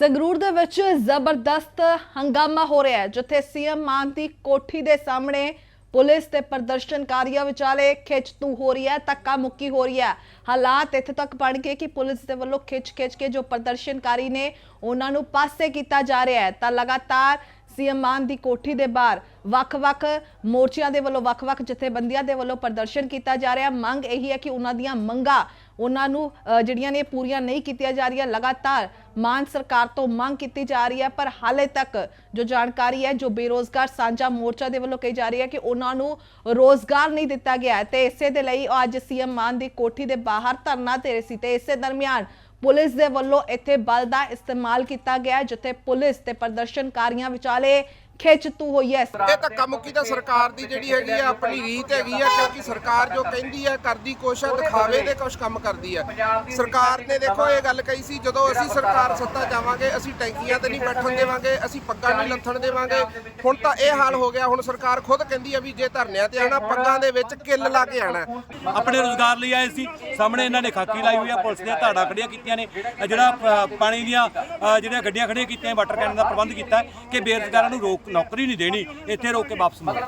ਸੰਗਰੂਰ ਦੇ ਵਿੱਚ ਜ਼ਬਰਦਸਤ ਹੰਗਾਮਾ ਹੋ ਰਿਹਾ ਹੈ, ਜਿੱਥੇ ਸੀਐਮ ਮਾਨ ਦੀ ਕੋਠੀ ਦੇ ਸਾਹਮਣੇ ਪੁਲਿਸ ਤੇ ਪ੍ਰਦਰਸ਼ਨਕਾਰੀਆਂ ਵਿਚਾਲੇ ਖਿੱਚਤੂ ਹੋ ਰਹੀ ਹੈ, ਧੱਕਾ ਮੁੱਕੀ ਹੋ ਰਹੀ ਹੈ। ਹਾਲਾਤ ਇੱਥੇ ਤੱਕ ਬਣ ਗਏ ਕਿ ਪੁਲਿਸ ਦੇ ਵੱਲੋਂ ਖਿੱਚ-ਖਿੱਚ ਕੇ ਜੋ ਪ੍ਰਦਰਸ਼ਨਕਾਰੀ ਨੇ ਉਹਨਾਂ ਨੂੰ ਪਾਸੇ ਕੀਤਾ ਜਾ ਰਿਹਾ ਹੈ। ਤਾਂ ਲਗਾਤਾਰ ਸੀਐਮ ਮਾਨ ਦੀ ਕੋਠੀ ਦੇ ਬਾਹਰ ਵੱਖ-ਵੱਖ ਮੋਰਚਿਆਂ ਦੇ ਵੱਲੋਂ, ਵੱਖ-ਵੱਖ ਜਥੇਬੰਦੀਆਂ ਦੇ ਵੱਲੋਂ ਪ੍ਰਦਰਸ਼ਨ ਕੀਤਾ ਜਾ ਰਿਹਾ। ਮੰਗ ਇਹੀ ਹੈ ਕਿ ਉਹਨਾਂ ਦੀਆਂ ਮੰਗਾਂ ਉਹਨਾਂ ਨੂੰ ਜਿਹੜੀਆਂ ਨੇ ਪੂਰੀਆਂ ਨਹੀਂ ਕੀਤੀਆਂ ਜਾ ਰਹੀਆਂ, ਲਗਾਤਾਰ ਮਾਨ ਸਰਕਾਰ ਤੋਂ ਮੰਗ ਕੀਤੀ ਜਾ ਰਹੀ ਹੈ, ਪਰ ਹਾਲੇ ਤੱਕ ਜੋ ਜਾਣਕਾਰੀ ਹੈ, ਜੋ ਬੇਰੋਜ਼ਗਾਰ ਸਾਂਝਾ ਮੋਰਚਾ ਦੇ ਵੱਲੋਂ ਕਹੀ ਜਾ ਰਹੀ ਹੈ ਕਿ ਉਹਨਾਂ ਨੂੰ ਰੋਜ਼ਗਾਰ ਨਹੀਂ ਦਿੱਤਾ ਗਿਆ ਤੇ ਇਸੇ ਦੇ ਲਈ ਉਹ ਅੱਜ ਸੀਐਮ ਮਾਨ ਦੀ ਕੋਠੀ ਦੇ ਬਾਹਰ ਧਰਨਾ ਤੇਰੇ ਸੀ ਤੇ ਇਸੇ ਦਰਮਿਆਨ ਪੁਲਿਸ ਦੇ ਵੱਲੋਂ ਇੱਥੇ ਬਲ ਦਾ ਇਸਤੇਮਾਲ ਕੀਤਾ ਗਿਆ, ਜਿੱਥੇ ਪੁਲਿਸ ਤੇ ਪ੍ਰਦਰਸ਼ਨਕਾਰੀਆਂ ਵਿਚਾਲੇ ਖਿੱਚ ਤੂ ਹੋਈ ਹੈ ਇਹ ਧੱਕਾ ਮੁੱਕੀ ਤਾਂ ਸਰਕਾਰ ਦੀ ਜਿਹੜੀ ਹੈਗੀ ਆ ਆਪਣੀ ਰੀਤ ਹੈਗੀ ਆ ਕਿਉਂਕਿ ਸਰਕਾਰ ਜੋ ਕਹਿੰਦੀ ਆ ਕਰਦੀ ਕੋਸ਼ਿਸ਼ ਦਿਖਾਵੇ ਦੇ ਕੁਝ ਕੰਮ ਕਰਦੀ ਆ। ਸਰਕਾਰ ਨੇ ਦੇਖੋ ਇਹ ਗੱਲ ਕਹੀ ਸੀ ਜਦੋਂ ਅਸੀਂ ਸਰਕਾਰ ਸੱਤਾ ਜਾਵਾਂਗੇ ਅਸੀਂ ਟੈਂਕੀਆਂ ਤੇ ਨਹੀਂ ਬੈਠਣ ਦੇਵਾਂਗੇ ਅਸੀਂ ਪੱਗਾਂ ਨਹੀਂ ਲੱਥਣ ਦੇਵਾਂਗੇ। ਹੁਣ ਤਾਂ ਇਹ ਹਾਲ ਹੋ ਗਿਆ ਹੁਣ ਸਰਕਾਰ ਖੁਦ ਕਹਿੰਦੀ ਆ ਵੀ ਜੇ ਧਰਨਿਆਂ ਤੇ ਆਣਾ ਪੱਗਾਂ ਦੇ ਵਿੱਚ ਕਿੱਲ ਲਾ ਕੇ ਆਣਾ ਆਪਣੇ ਰੋਜ਼ਗਾਰ ਲਈ ਆਏ ਸੀ ਸਾਹਮਣੇ ਇਹਨਾਂ ਨੇ ਖਾਕੀ ਲਾਈ ਹੋਈ ਆ ਪੁਲਿਸ ਦੀਆਂ ਧਾੜਾਂ ਖੜੀਆਂ ਕੀਤੀਆਂ ਨੇ ਜਿਹੜਾ ਪਾਣੀ ਦੀਆਂ ਜਿਹੜੀਆਂ ਗੱਡੀਆਂ ਖੜੀਆਂ ਕੀਤੀਆਂ ਵਾਟਰ ਕੈਨ ਦਾ ਪ੍ਰਬੰਧ ਕੀਤਾ ਕਿ ਬੇਰੁਜ਼ਗਾਰਾਂ ਨੂੰ ਰੋਕ ਨੌਕਰੀ ਨਹੀਂ ਦੇਣੀ ਇੱਥੇ ਰੋਕ ਕੇ ਵਾਪਸ ਮੋੜੋ